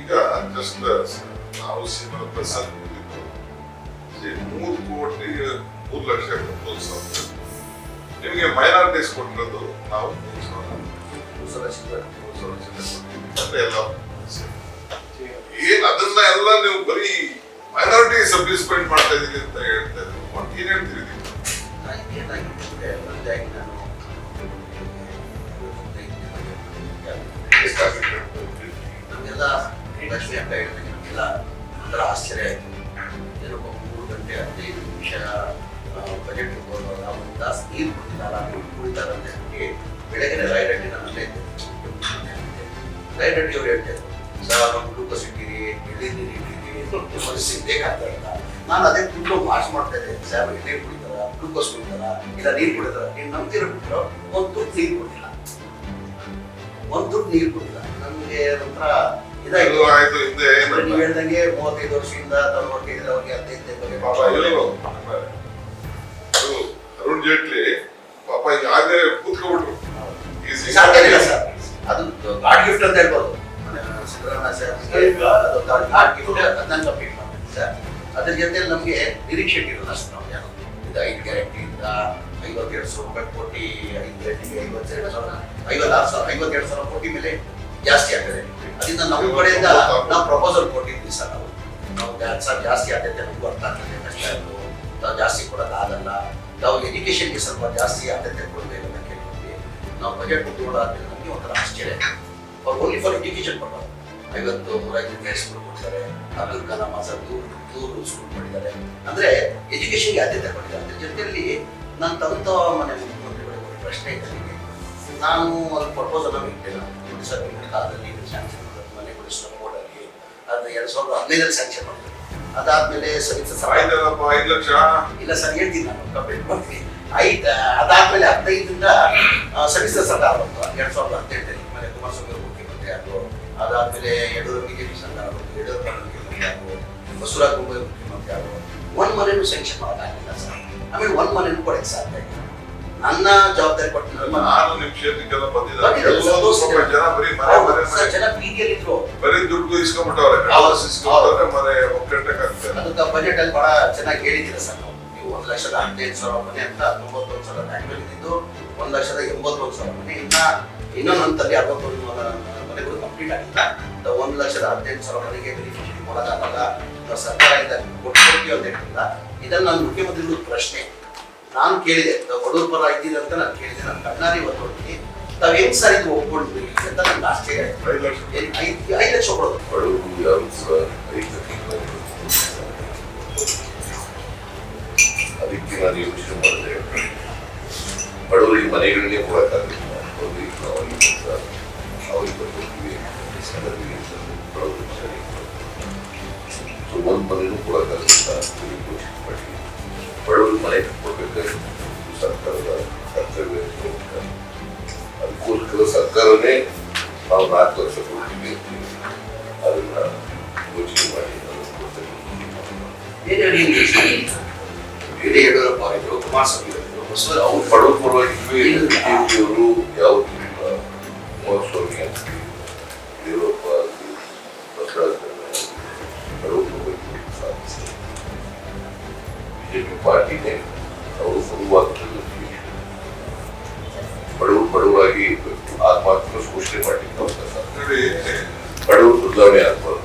ಈಗ ಜಸ್ಟ್ ನಾವು ಸೀಮಾ ಪ್ರಸಾದ್ ಕೂತಿದ್ದು ಈ ಮೂರು ಕೋಟಿ ಮೂರು ಲಕ್ಷ ಮೂರು ಸಾವಿರ ನಿಮಗೆ ಮೈನಾರಿಟೀಸ್ ಕೊಟ್ಟಿರೋದು ನಾವು ಮೂರು ಸಾವಿರ. ಮೂರು ಸಾವಿರ ಚಿಲ್ಲರೆ ಕೊಟ್ಟಿದ್ದೀವಿ. ಮತ್ತೆ ಎಲ್ಲ ಏನು ಅದನ್ನ ಎಲ್ಲ ನೀವು ಬರೀ ಮೈನಾರಿಟಿ ಸಬ್ಲಿಸ್ಮೆಂಟ್ ಮಾಡ್ತಾ ಇದೀರಿ ಅಂತ ಹೇಳ್ತಾ ಇದ್ರು. ಒಟ್ಟು ಏನ್ ಹೇಳ್ತೀರಿ ನೀವು? ಲಕ್ಷ್ಮಿ ಅಂತ ಹೇಳಿದಾಗ ನಮಗೆಲ್ಲ ಒಂಥರ ಆಶ್ಚರ್ಯ ಆಯಿತು ಏನಪ್ಪ ಮೂರು ಗಂಟೆ ಹದಿನೈದು ನಿಮಿಷ ಬಜೆಟ್ ನಾವು ಒಂದು ತಾಸು ನೀರು ಕುಡಿತಾರ ನೀವು ಕುಡಿತಾರಂತೆ ಹೇಳಿ ಬೆಳಗ್ಗೆ ರಾಯರೆಡ್ಡಿ ನಮ್ಮಲ್ಲೇ ಇದ್ದೆ ರಾಯರೆಡ್ಡಿ ಅವ್ರು ಹೇಳ್ತಾರೆ ಸರ್ ಗ್ಲೂಕೋಸ್ ಇಟ್ಟಿರಿ ಎಳ್ಳಿದ್ದೀರಿ ಇಟ್ಟಿರಿ ಮನಸ್ಸಿಗೆ ಬೇಕಾಗ್ತಾ ಇಲ್ಲ ನಾನು ಅದೇ ದುಡ್ಡು ಮಾರ್ಚ್ ಮಾಡ್ತಾ ಇದ್ದೆ ಸರ್ ಎಣ್ಣೆ ಕುಡಿತಾರ ಗ್ಲೂಕೋಸ್ ಕುಡಿತಾರ ಇಲ್ಲ ನೀರು ಕುಡಿತಾರ ನೀನು ನಂಬ್ತಿರೋ ಬಿಟ್ಟರು ಒಂದು ನೀರು ಕುಡಿಲ್ಲ ಒಂದು ನೀರು ಕುಡಿಲ್ಲ ನನಗೆ ಒಂಥರ ಇದು ಇದಾಯ್ತು ಆಯ್ತು ಹಿಂದೆ ಅಂದ್ರೆ ನೀವು ಹೇಳ್ದಂಗೆ ಮೂವತ್ತೈದು ವರ್ಷದಿಂದ ತಾನು ಹೊರಟಿದ್ರೆ ಅವ್ರಿಗೆ ಹದಿನೈದು ಬಗ್ಗೆ ಪಾಪ ಇವರು ಇವರು ಅರುಣ್ ಜೇಟ್ಲಿ ಪಾಪ ಈಗ ಕೂತ್ಕೊಂಡ್ಬಿಟ್ರು ಈ ಸಾಧ್ಯ ಇಲ್ಲ ಸರ್. ಅದು ಗಾಡ್ ಗಿಫ್ಟ್ ಅಂತ ಹೇಳ್ಬೋದು. ಸಿದ್ದರಾಮಯ್ಯ ಸರ್ ಗಾಡ್ ಗಿಫ್ಟ್ ಅದನ್ನ ಕಂಪ್ಲೀಟ್ ಮಾಡ್ತೀವಿ ಸರ್. ಅದ್ರ ಜೊತೆ ನಮಗೆ ನಿರೀಕ್ಷೆ ಇಟ್ಟಿರೋದು ಅಷ್ಟು ನಾವು ಯಾರು? ಇದು ಐದು ಗ್ಯಾರಂಟಿಯಿಂದ ಐವತ್ತೆರಡು ಸಾವಿರ ರೂಪಾಯಿ ಕೋಟಿ ಐದು ಗ್ಯಾರಂಟಿಗೆ ಐವತ್ತೆರಡು ಸಾವಿರ ಐವತ್ತಾರು ಸಾವಿರ ಐವತ್ತೆರಡು ಸಾವಿರ ಕೋಟಿ ಮೇಲೆ ಜಾಸ್ತಿ ಆಗ್ತದೆ. ಅದರಿಂದ ನಮ್ಮ ಕಡೆಯಿಂದ ನಾವು ಪ್ರಪೋಸಲ್ ಕೊಟ್ಟಿದ್ವಿ ಸರ್ ನಾವು. ನಾವು ಸರ್ ಜಾಸ್ತಿ ಆದ್ಯತೆ ನಮಗೂ ಅರ್ಥ ಆಗ್ತದೆ ಕಷ್ಟ ನಾವು ಜಾಸ್ತಿ ಕೊಡೋಕ್ಕಾಗಲ್ಲ ನಾವು ಎಜುಕೇಷನ್ಗೆ ಸ್ವಲ್ಪ ಜಾಸ್ತಿ ಆದ್ಯತೆ ಕೊಡಬೇಕು ಅಂತ ಕೇಳ್ಕೊಂಡ್ವಿ. ನಾವು ಬಜೆಟ್ ಕೊಡೋದಾದ್ರೆ ನಮಗೆ ಒಂಥರ ಆಶ್ಚರ್ಯ ಫಾರ್ ಓನ್ಲಿ ಫಾರ್ ಎಜುಕೇಶನ್ ಕೊಡೋದು ಐವತ್ತು ನೂರೈವತ್ತು ಸ್ಕೂಲ್ ಕೊಡ್ತಾರೆ. ಅಬ್ದುಲ್ ಕಲಾಂ ಆಜಾದ್ ದೂರ, ದೂರು ಸ್ಕೂಲ್ ಮಾಡಿದ್ದಾರೆ. ಅಂದರೆ ಎಜುಕೇಷನ್ಗೆ ಆದ್ಯತೆ ಕೊಟ್ಟಿದ್ದಾರೆ ಅದ್ರ ಜೊತೆಯಲ್ಲಿ ನಾನು ತಂತ ಮನೆ ಮುಖ್ಯಮಂತ್ರಿಗಳಿಗೆ ಪ್ರಶ್ನೆ ಇದೆ. ನಾನು ಒಂದು ಪ್ರಪೋಸಲ್ ಇಟ್ಟೆ ನಾನು ನೋಡಿ ಸರ್ ಕಾಲದಲ್ಲಿ ಸ್ಯಾಂಕ್ಷನ್ ಮನೆ ಕೊಡಿಸೋ ಬೋರ್ಡಲ್ಲಿ ಅದು ಎರಡು ಸಾವಿರದ ಹದಿನೈದರಲ್ಲಿ ಸ್ಯಾಂಕ್ಷನ್ ಮಾಡಿದ್ರು ಅದಾದ್ಮೇಲೆ ಸಮಿತ ಐದು ಲಕ್ಷ ಇಲ್ಲ ಸರ್ ಹೇಳ್ತೀನಿ ನಾನು ಕಂಪ್ಲೀಟ್ ಮಾಡ್ತೀನಿ. ಐದು ಅದಾದ್ಮೇಲೆ ಹದಿನೈದರಿಂದ ಆ, ಸಮ್ಮಿಶ್ರ ಸರ್ಕಾರ ಬಂತು. ಎರಡ್ ಸಾವಿರದ ಹದಿನೆಂಟರಲ್ಲಿ ಆಮೇಲೆ ಕುಮಾರಸ್ವಾಮಿ ಅವರು ಮುಖ್ಯಮಂತ್ರಿ ಆದರು ಅದಾದ್ಮೇಲೆ ಯಡಿಯೂರು ಬಿಜೆಪಿ ಸರ್ಕಾರ ಬಂತು ಯಡಿಯೂರಪ್ಪ ಮುಖ್ಯಮಂತ್ರಿ ಆದರು ಬಸವರಾಜ ಬೊಮ್ಮಾಯಿ ಮುಖ್ಯಮಂತ್ರಿ ಆದರು. ಒಂದ್ ಮನೆನೂ ಸ್ಯಾಂಕ್ಷನ್ ಮಾಡೋಕ್ಕಾಗಿಲ್ಲ ಸರ್. ಆಮೇಲೆ ಒಂದ್ ಮನೆನೂ ಕೊಡಕ್ಕೆ ಸಾಧ್ಯ ಇಲ್ಲ. ನನ್ನ ಜವಾಬ್ದಾರಿ ಕೊಟ್ಟಿಲ್ಲ ನಾನು ನಿಮ್ಮ ಕ್ಷೇತ್ರಕ್ಕೆಲ್ಲ ಬಂದಿದ್ದಾರೆ. ಜನ ಬರೀ ಮನೆ ಮನೆ ಮನೆ. ಜನ ಬೀದಿಯಲ್ಲಿದ್ರು ಇಸ್ಕೊಂಡ್ಬಿಟ್ಟವ್ರೆ ಹೌದು. ಕಾಸು ಇಸ್ಕೊಂಡ್ರೆ ಮನೆ ಒಕ್ಕಟ್ಟಕ್ಕಾಗ್ತದೆ ಅದಕ್ಕೆ ಬಜೆಟ್ ಅಲ್ಲಿ ಬಹಳ ಚೆನ್ನಾಗಿ ಹೇಳಿದ್ದೀರಾ ಸರ್ ನಾವು. ನೀವು ಒಂದು ಲಕ್ಷದ ಹದಿನೈದು ಸಾವಿರ ಮನೆ ಅಂತ ತೊಂಬತ್ತೊಂದು ಸಾವಿರ ಬ್ಯಾಂಕ್ನಲ್ಲಿ ಇದ್ದಿದ್ದು ಒಂದು ಲಕ್ಷದ ಎಂಬತ್ತೊಂದು ಸಾವಿರ ಮನೆ. ಇನ್ನ ಇನ್ನೊಂದು ಹಂತದಲ್ಲಿ ಅರವತ್ತೊಂದು ಮನೆಗಳು ಕಂಪ್ಲೀಟ್ ಆಗಿಲ್ಲ. ಅದು ಒಂದು ಲಕ್ಷದ ಹದಿನೈದು ಸಾವಿರ ಮನೆಗೆ ಬೆನಿಫಿಷರಿ ಕೊಡೋಕ್ಕಾಗಲ್ಲ ನಾವು ಸರ್ಕಾರದಿಂದ ಕೊಟ್ಕೊಡ್ತೀವಿ ಅಂತ ಹೇಳಿಲ್ಲ ಇದನ್ನು ನಾನು ಮುಖ್ಯಮಂತ್ರಿಗಳು ಪ್ರಶ್ನೆ. ನಾನು ಕೇಳಿದೆ. ನಾವು ಬಡವ್ರ ಪರ ಇದ್ದೀರಿ ಅಂತ ನಾನು ಕೇಳಿದೆ. ನಾನು ಕಣ್ಣಾರಿ ಇವತ್ತು ನೋಡ್ತೀನಿ ತಾವು ಹೆಂಗ್ ಸರ್ ಇದು ಒಪ್ಕೊಂಡ್ರಿ ಅಂತ ನನ್ಗೆ ಆಶ್ಚರ್ಯ ಆಯ್ತು ಐದು ಲಕ್ಷ ಏನ್ ಐದು ಐದು ಲಕ್ಷ ಕೊಡೋದು. ಬಡವರು ಯಾರು ಕೂಡ ರೈತರಿಗೆ ಅದಕ್ಕೆ ನಾನು ಯೋಚನೆ ಮಾಡಿದೆ. ಬಡವರಿಗೆ ಮನೆಗಳನ್ನೇ ಕೊಡಕ್ಕಾಗಲ್ಲ. ಅವ್ರಿಗೆ ನಾವು ಅಲ್ಲಿ ಕೆಲಸ, ಅವ್ರಿಗೆ ಬರ್ತೀವಿ ಸಂಗತಿಗೆ ಬಡವರು ಸರಿ ಸೊ ಒಂದು ಮನೆನೂ ಕೊಡಕ್ಕಾಗಲ್ಲ ಅಂತ ಯೋಚನೆ ಮಾಡಿ ಬಡವರು ಮನೆ ಕಟ್ಕೊಡ್ಬೇಕಾದ್ರೆ ಇದು ಸರ್ಕಾರದ ಕರ್ತವ್ಯ ಅಂತ. ಅದಕ್ಕೋಸ್ಕರ ಸರ್ಕಾರನೇ ನಾವು ನಾಲ್ಕು ಲಕ್ಷ ಕೊಡ್ತೀವಿ ಅಂತೀವಿ ಅದನ್ನ ಯೋಚನೆ ಮಾಡಿ ಅದನ್ನ ಕೊಡ್ತೇವೆ. ಬೇರೆ ಹೇಳಿ ಬೇರೆ ಯಡಿಯೂರಪ್ಪ ಆಗಿದ್ರು ಕುಮಾರಸ್ವಾಮಿ ಆಗಿದ್ರು ಬಸವರಾಜ ನಾವು ಬಡವ್ರ ಪರವಾಗಿದ್ವಿ ಬಿಜೆಪಿಯವರು ಯಾವುದು ಇಲ್ಲ ಕುಮಾರಸ್ವಾಮಿ ಆಗಲಿ ಯಡಿಯೂರಪ್ಪ ಆಗಲಿ ಬಸವರಾಜ ಬಡವ್ರ ಪರವಾಗಿ ಸಾಧಿಸ್ತಾರೆ ಬಿಜೆಪಿ ಪಾರ್ಟಿನೇ ಬಡವರಾಗಿ ಆತ್ಮಹತ್ಯೆ ಘೋಷಣೆ ಮಾಡಲಿಕ್ಕೆ ಅವಕಾಶ ಬಡವರು ಬದಲಾವಣೆ ಆತ್ಮಹತ್ಯೆ